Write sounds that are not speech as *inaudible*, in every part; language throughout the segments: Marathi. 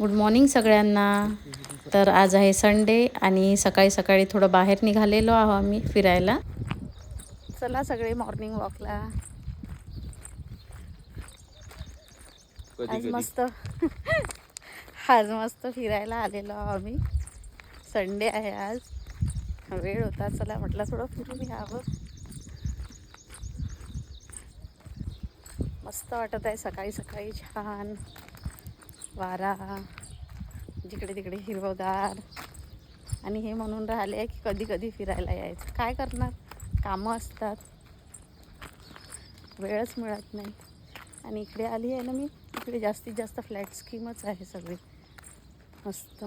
गुड मॉर्निंग सगळ्यांना. तर आज आहे संडे आणि सकाळी सकाळी थोडं बाहेर निघालेलो आहो आम्ही फिरायला. चला सगळे मॉर्निंग वॉकला आज मस्त. *laughs* आज मस्त फिरायला आलेलो आहो आम्ही. संडे आहे आज. वेळ होता चला म्हटलं थोडं फिरून यावं. मस्त वाटत आहे सकाळी सकाळी छान. वारा. जिकडे तिकडे हिरवगार. आणि हे म्हणून राहिले आहे की कधी कधी फिरायला यायचं. काय करणार? कामं असतात. वेळच मिळत नाही. आणि इकडे आली आहे ना मी इकडे जास्तीत जास्त फ्लॅट स्कीमच आहे सगळी. मस्त.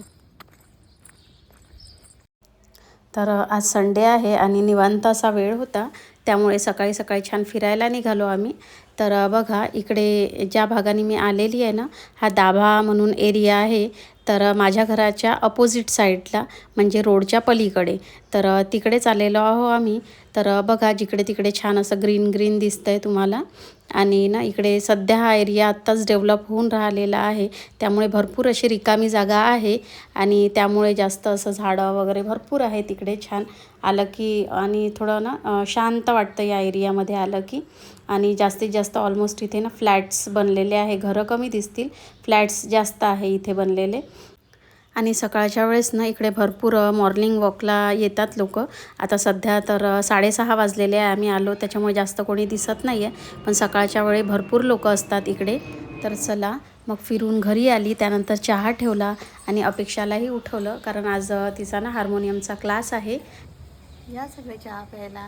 तर आज संडे आहे आणि निवांत असा वेळ होता. त्यामुळे सकाळी सकाळी छान फिरायला निघालो आम्ही. तर बघा इकडे ज्या भागाने मी आलेली आहे ना हा दाभा म्हणून एरिया आहे. तर माझ्या घराच्या अपोजिट साईडला म्हणजे रोडच्या पलीकडे. तर तिकडेच आलेलो आहो आम्ही. तर बघा जिकडे तिकडे छान असं ग्रीन ग्रीन दिसतं आहे तुम्हाला. आणि ना इकडे सध्या हा एरिया आत्ताच डेव्हलप होऊन राहिलेला आहे. त्यामुळे भरपूर अशी रिकामी जागा आहे आणि त्यामुळे जास्त असं झाडं वगैरे भरपूर आहे तिकडे छान. आलं की आणि थोडं ना शांत वाटतं या एरियामध्ये आलं की. आणि जास्तीत जास्त ऑलमोस्ट इथे ना फ्लॅट्स बनलेले आहे. घरं कमी दिसतील. फ्लॅट्स जास्त आहे इथे बनलेले. आणि सकाळच्या वेळेस ना इकडे भरपूर मॉर्निंग वॉकला येतात लोक. आता सध्या तर साडेसहा वाजलेले आहे. आम्ही आलो त्याच्यामुळे जास्त कोणी दिसत नाही आहे पण सकाळच्या वेळी भरपूर लोक असतात इकडे. तर चला मग फिरून घरी आली त्यानंतर चहा ठेवला आणि अपेक्षालाही उठवलं. कारण आज तिचा ना हार्मोनियमचा क्लास आहे. या सगळे चहा प्यायला.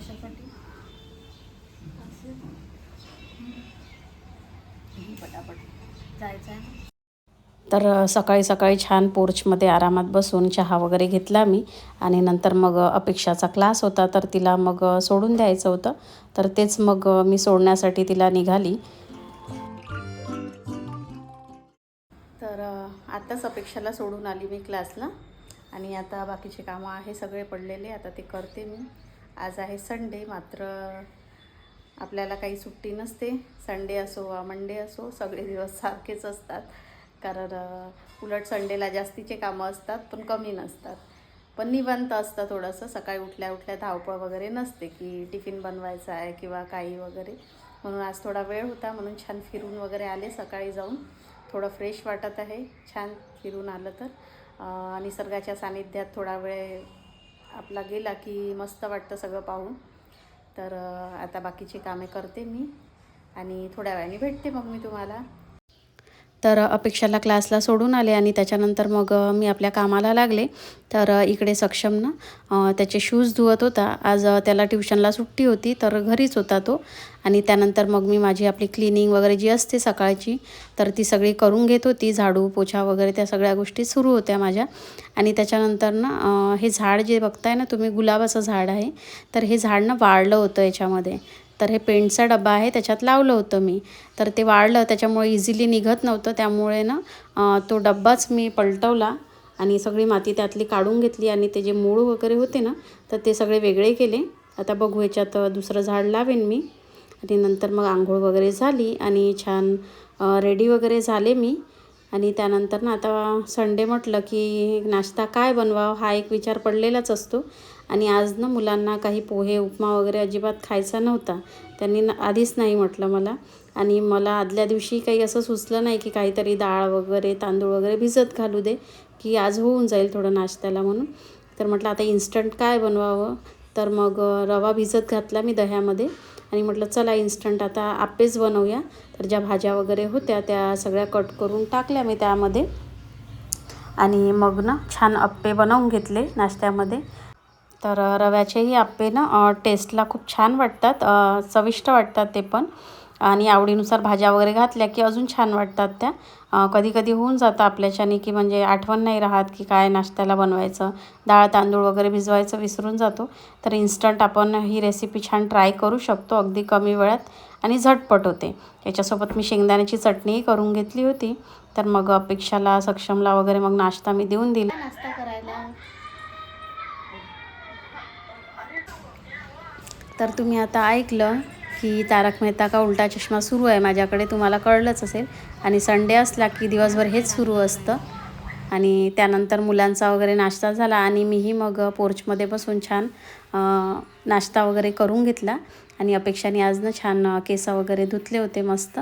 कशासाठी पटापट. जायचं आहे तर सकाळी सकाळी छान पोर्चमध्ये आरामात बसून चहा वगैरे घेतला मी आणि नंतर मग अपेक्षाचा क्लास होता तर तिला मग सोडून द्यायचं होतं. तर तेच मग मी सोडण्यासाठी तिला निघाली. तर आत्ताच अपेक्षाला सोडून आली मी क्लासला आणि आता बाकीचे कामं आहे सगळे पडलेले. आता ते करते मी. आज आहे संडे मात्र आपल्याला काही सुट्टी नसते. संडे असो वा मंडे असो सगळे दिवस सारखेच असतात. कारण उलट संडेला जास्तीचे कामं असतात पण कमी नसतात. पण निवांत असतं थोडंसं. सकाळी उठल्या उठल्या धावपळ वगैरे नसते की टिफिन बनवायचा आहे किंवा काही वगैरे. म्हणून आज थोडा वेळ होता म्हणून छान फिरून वगैरे आले सकाळी जाऊन. थोडं फ्रेश वाटत आहे. छान फिरून आलं तर. निसर्गाच्या सानिध्यात थोडा वेळ आपला गेला की मस्त वाटतं सगळं पाहून. तर आता बाकीची कामे करते मी. आणि थोड्या वेळाने भेटते मग मी तुम्हाला. तर अपेक्षाला क्लासला सोडून आले आणि त्याच्यानंतर मग मी आपल्या कामाला लागले. तर इकडे सक्षम ना त्याचे शूज धुवत होता. आज त्याला ट्युशनला सुट्टी होती तर घरीच होता तो. आणि त्यानंतर मग मी माझी आपली क्लिनिंग वगैरे जी असते सकाळची तर ती सगळी करून घेत होती. झाडू पोछा वगैरे त्या सगळ्या गोष्टी सुरू होत्या माझ्या. आणि त्याच्यानंतर ना हे झाड जे बघताय ना तुम्ही गुलाबाचं झाड आहे. तर हे झाड ना वाढलं होतं याच्यामध्ये. तर हे पेंटचा डबा आहे त्याच्यात लावलं होतं मी. तर ते वाळलं त्याच्यामुळे इझिली निघत नव्हतं. त्यामुळे ना तो डब्बाच मी पलटवला आणि सगळी माती त्यातली काढून घेतली आणि ते जे मूळ वगैरे होते ना तर ते सगळे वेगळे केले. आता बघू ह्याच्यात दुसरं झाड लावेन मी. आणि नंतर मग आंघोळ वगैरे झाली आणि छान रेडी वगैरे झाले मी. आणि त्यानंतर ना आता संडे म्हटलं की नाश्ता काय बनवावं हा एक विचार पडलेलाच असतो. आणि आज ना मुलांना काही पोहे उपमा वगैरे अजिबात खायचा नव्हता. त्यांनी न आधीच नाही म्हटलं मला. आणि मला आदल्या दिवशी काही असं सुचलं नाही की काहीतरी डाळ वगैरे तांदूळ वगैरे भिजत घालू दे की आज होऊन जाईल थोडं नाश्त्याला म्हणून. तर म्हटलं आता इन्स्टंट काय बनवावं? तर मग रवा भिजत घातला मी दह्यामध्ये. आणि म्हटलं चला इन्स्टंट आता आपेच बनवूया. तर ज्या भाज्या वगैरे होत्या त्या सगळ्या कट करून टाकल्या मी त्यामध्ये. आणि मग ना छान अप्पे बनवून घेतले नाश्त्यामध्ये. तर रव्याचेही आप्पे ना टेस्टला खूप छान वाटतात. चविष्ट वाटतात ते पण. आणि आवडीनुसार भाज्या वगैरे घातल्या की अजून छान वाटतात त्या. कधी कधी होऊन जातं आपल्याच्याने की म्हणजे आठवण नाही राहत की काय नाश्त्याला बनवायचं. डाळ तांदूळ वगैरे भिजवायचं विसरून जातो. तर इन्स्टंट आपण ही रेसिपी छान ट्राय करू शकतो अगदी कमी वेळात. आणि झटपट होते. याच्यासोबत मी शेंगदाण्याची चटणीही करून घेतली होती. तर मग अपेक्षाला सक्षमला वगैरे मग नाश्ता मी देऊन दिला. नाश्ता करायला. तर तुम्ही आता ऐकलं की तारक मेहता का उलटा चष्मा सुरू आहे माझ्याकडे तुम्हाला कळलंच असेल. आणि संडे असला की दिवसभर हेच सुरू असतं. आणि त्यानंतर मुलांचा वगैरे नाश्ता झाला आणि मीही मग पोर्चमध्ये बसून छान नाश्ता वगैरे करून घेतला. आणि अपेक्षाने आज ना छान केस वगैरे धुतले होते मस्त.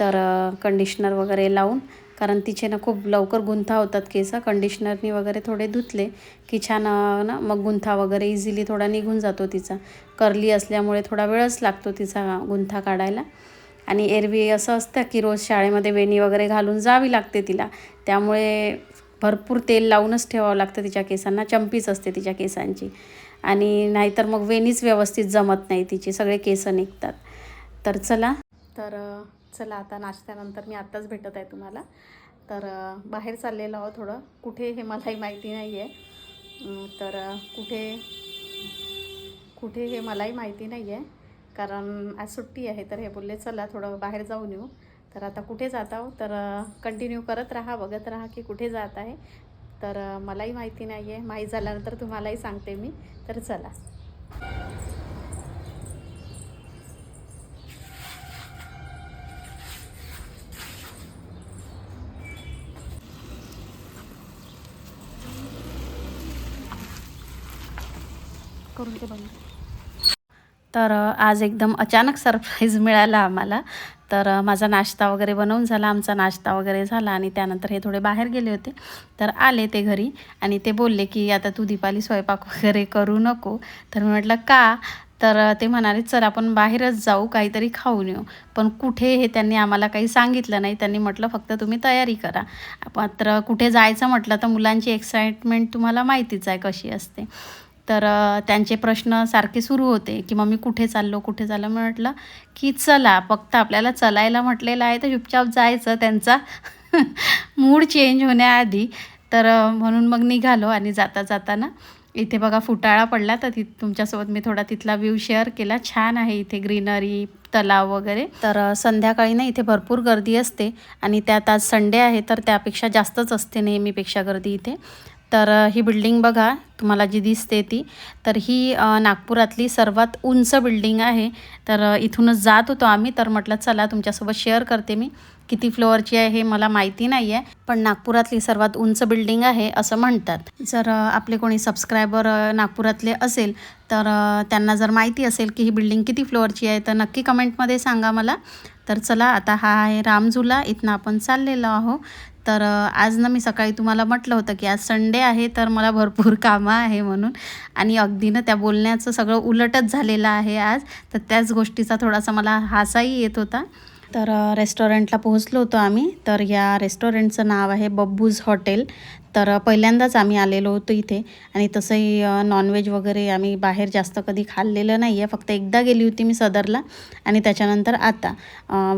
तर कंडिशनर वगैरे लावून कारण तिचे ना खूप लवकर गुंथा होतात केस कंडिशनरनी वगैरे थोडे धुतले की छान ना मग गुंथा वगैरे इझिली थोडा निघून जातो तिचा. करली असल्यामुळे थोडा वेळच लागतो तिचा गुंथा काढायला. आणि एरवी असं असतं की रोज शाळेमध्ये वेणी वगैरे घालून जावी लागते तिला. त्यामुळे भरपूर तेल लावूनच ठेवावं लागतं तिच्या केसांना चंपीच असते तिच्या केसांची. आणि नाहीतर मग वेणीच व्यवस्थित जमत नाही तिची सगळे केस निघतात. तर चला तर चला आता नाश्त्यानंतर मी आत्ताच भेटत आहे तुम्हाला. तर बाहेर चाललेलो आहोत थोडं. कुठे हे मलाही माहिती नाही आहे तर कुठे कुठे हे मलाही माहिती नाही आहे कारण आज सुट्टी आहे तर हे बोलले चला थोडं बाहेर जाऊन येऊ. तर आता कुठे जात आहो तर कंटिन्यू करत राहा बघत राहा की कुठे जात आहे. तर मलाही माहिती नाही आहे माहीत झाल्यानंतर तुम्हालाही सांगते मी. तर चला. करून ते बंद तर आज एकदम अचानक सरप्राईज *laughs* मिळाला आम्हाला. तर माझा नाश्ता वगैरे बनवून झाला आमचा नाश्ता वगैरे झाला आणि त्यानंतर हे थोडे बाहेर गेले होते. तर आले ते घरी आणि ते बोलले की आता तू दीपाली स्वयंपाक वगैरे करू नको. तर मी म्हटलं का? तर ते म्हणाले चल आपण बाहेरच जाऊ काहीतरी खाऊन येऊ. पण कुठे हे त्यांनी आम्हाला काही सांगितलं नाही. त्यांनी म्हटलं फक्त तुम्ही तयारी करा. मात्र कुठे जायचं म्हटलं तर मुलांची एक्साइटमेंट तुम्हाला माहितीच आहे कशी असते. तर त्यांचे प्रश्न सारखे सुरू होते की मम्मी कुठे चाललो कुठे चाललो? म्हटलं की चला फक्त आपल्याला चलायला म्हटलेलं आहे तर चुपचाप जायचं. त्यांचा *laughs* मूड चेंज होण्याआधी. तर म्हणून मग निघालो आणि जाता जाताना इथे बघा फुटाळा पडला. तर तिथ तुमच्यासोबत मी थोडा तिथला व्ह्यू शेअर केला. छान आहे इथे ग्रीनरी तलाव वगैरे. तर संध्याकाळी ना इथे भरपूर गर्दी असते आणि त्यात आज संडे आहे तर त्यापेक्षा जास्तच असते नेहमीपेक्षा गर्दी इथे. तर ही बिल्डिंग बघा तुम्हाला जी दिसते ती. तर ही नागपुरातली सर्वात उंच बिल्डिंग आहे. तर इथूनच जात होतो आम्ही. तर म्हटलं चला तुमच्यासोबत शेअर करते मी. किती फ्लोअरची आहे हे मला माहिती नाही आहे पण नागपुरातली सर्वात उंच बिल्डिंग आहे असं म्हणतात. जर आपले कोणी सबस्क्रायबर नागपुरातले असेल तर त्यांना जर माहिती असेल की ही बिल्डिंग किती फ्लोअरची आहे तर नक्की कमेंटमध्ये सांगा मला. तर चला आता हा आहे रामझुला. इथनं आपण चाललेलो आहो तर आज ना मी सकाळी तुम्हाला म्हटलं होतं की आज संडे आहे तर मला भरपूर *laughs* कामं आहे म्हणून. आणि अगदी ना त्या बोलण्याचं सगळं उलटच झालेलं आहे आज. तर त्याच गोष्टीचा थोडासा मला हासाही येत होता. तर रेस्टॉरंटला पोहोचलो होतो आम्ही. तर या रेस्टॉरंटचं नाव आहे बब्बूज हॉटेल. तर पहिल्यांदाच आम्ही आलेलो होतो इथे. आणि तसंही नॉनव्हेज वगैरे आम्ही बाहेर जास्त कधी खाल्लेलं नाही आहे फक्त एकदा गेली होती मी सदरला आणि त्याच्यानंतर आता.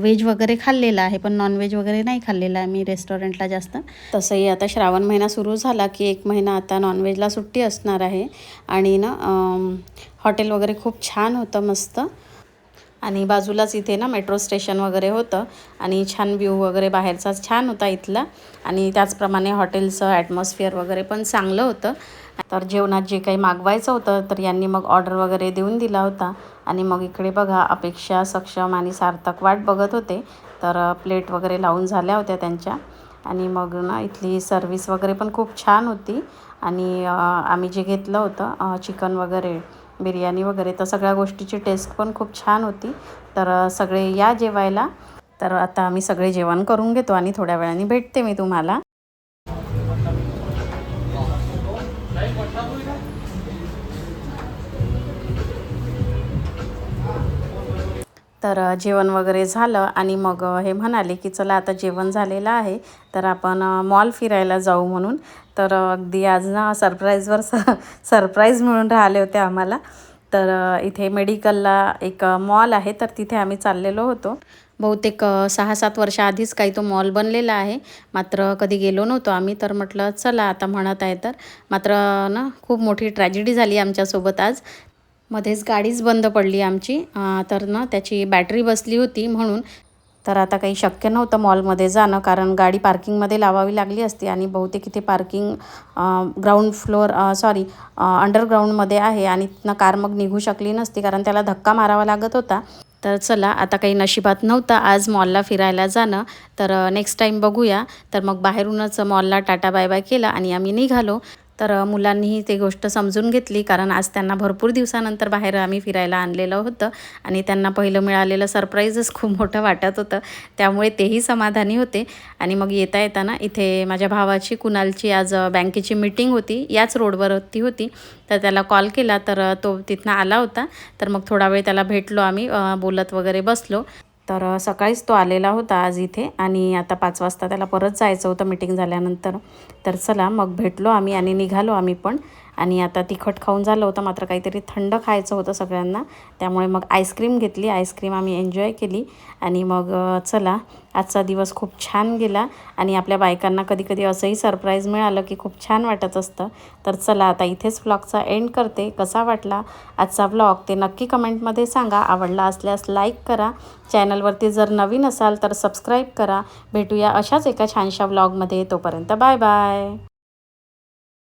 व्हेज वगैरे खाल्लेलं आहे पण नॉनव्हेज वगैरे नाही खाल्लेलं आहे मी रेस्टॉरंटला जास्त. तसंही आता श्रावण महिना सुरू झाला की एक महिना आता नॉनव्हेजला सुट्टी असणार आहे. आणि ना हॉटेल वगैरे खूप छान होतं मस्त. आणि बाजूलाच इथे ना मेट्रो स्टेशन वगैरे होतं. आणि छान व्ह्यू वगैरे बाहेरचा छान होता इथला. आणि त्याचप्रमाणे हॉटेलचं ॲटमॉस्फिअर वगैरे पण चांगलं होतं. तर जेवणात जे काही मागवायचं होतं तर यांनी मग ऑर्डर वगैरे देऊन दिला होता. आणि मग इकडे बघा अपेक्षा सक्षम आणि सार्थक वाट बघत होते. तर प्लेट वगैरे लावून झाल्या होत्या त्यांच्या. आणि मग ना इथली सर्विस वगैरे पण खूप छान होती. आणि आम्ही जे घेतलं होतं चिकन वगैरे बिर्याणी वगैरे तर सगळ्या गोष्टीची टेस्ट पण खूप छान होती. तर सगळे या जेवायला. तर आता आम्ही सगळे जेवण करून घेतो आणि थोड्या वेळाने भेटते मी तुम्हाला. तर जेवण वगैरे झालं आणि मग हे म्हणाले की चला आता जेवण झालेलं आहे तर आपण मॉल फिरायला जाऊ म्हणून. तर अगदी आज ना सरप्राईजवर स सरप्राईज मिळून राहिले होते आम्हाला. तर इथे मेडिकलला एक मॉल आहे तर तिथे आम्ही चाललेलो होतो. बहुतेक सहा सात वर्षाआधीच काही तो मॉल बनलेला आहे. मात्र कधी गेलो नव्हतो आम्ही तर म्हटलं चला आता म्हणत आहे तर. मात्र ना खूप मोठी ट्रॅजेडी झाली आमच्यासोबत आज. मध्येच गाडीच बंद पडली आमची. तर ना त्याची बॅटरी बसली होती म्हणून. तर आता काही शक्य नव्हतं मॉलमध्ये जाणं कारण गाडी पार्किंगमध्ये लावावी लागली असती आणि बहुतेक इथे पार्किंग ग्राउंड फ्लोअर सॉरी अंडरग्राऊंडमध्ये आहे आणि तिथनं कार मग निघू शकली नसती कारण त्याला धक्का मारावा लागत होता. तर चला आता काही नशिबात नव्हतं. आज मॉलला फिरायला जाणं. तर नेक्स्ट टाईम बघूया. तर मग बाहेरूनच मॉलला टाटा बाय बाय केला आणि आम्ही निघालो. तर मुलांनीही ते गोष्ट समजून घेतली. कारण आज त्यांना भरपूर दिवसानंतर बाहेर आम्ही फिरायला आणलेलं होतं. आणि त्यांना पहिलं मिळालेलं सरप्राईजच खूप मोठं वाटत होतं. त्यामुळे तेही समाधानी होते. आणि मग येता येताना इथे माझ्या भावाची कुणालची आज बँकेची मीटिंग होती. याच रोडवरती होती. तर त्याला कॉल केला. तर तो तिथनं आला होता. तर मग थोडा वेळ त्याला भेटलो आम्ही. बोलत वगैरे बसलो. तर सकाळीच तो आलेला होता आज इथे आणि आता पाच वाजता त्याला परत जायचं होतं मिटिंग झाल्यानंतर. तर चला मग भेटलो आम्ही आणि निघालो आम्ही पण. आणि आता तिखट खाऊन झालं होतं मात्र काहीतरी थंड खायचं होतं सगळ्यांना. त्यामुळे मग आईस्क्रीम घेतली आईस्क्रीम आम्ही एन्जॉय केली. आणि मग चला आजचा दिवस खूप छान गेला. आणि आपल्या बायकांना कधी कधी असंही सरप्राईज मिळालं की खूप छान वाटत असतं. तर चला आता इथेच व्लॉगचा एंड करते. कसा वाटला आजचा व्लॉग ते नक्की कमेंटमध्ये सांगा. आवडला असल्यास लाईक करा. चॅनलवरती जर नवीन असाल तर सबस्क्राईब करा. भेटूया अशाच एका छानशा व्लॉगमध्ये तोपर्यंत बाय बाय.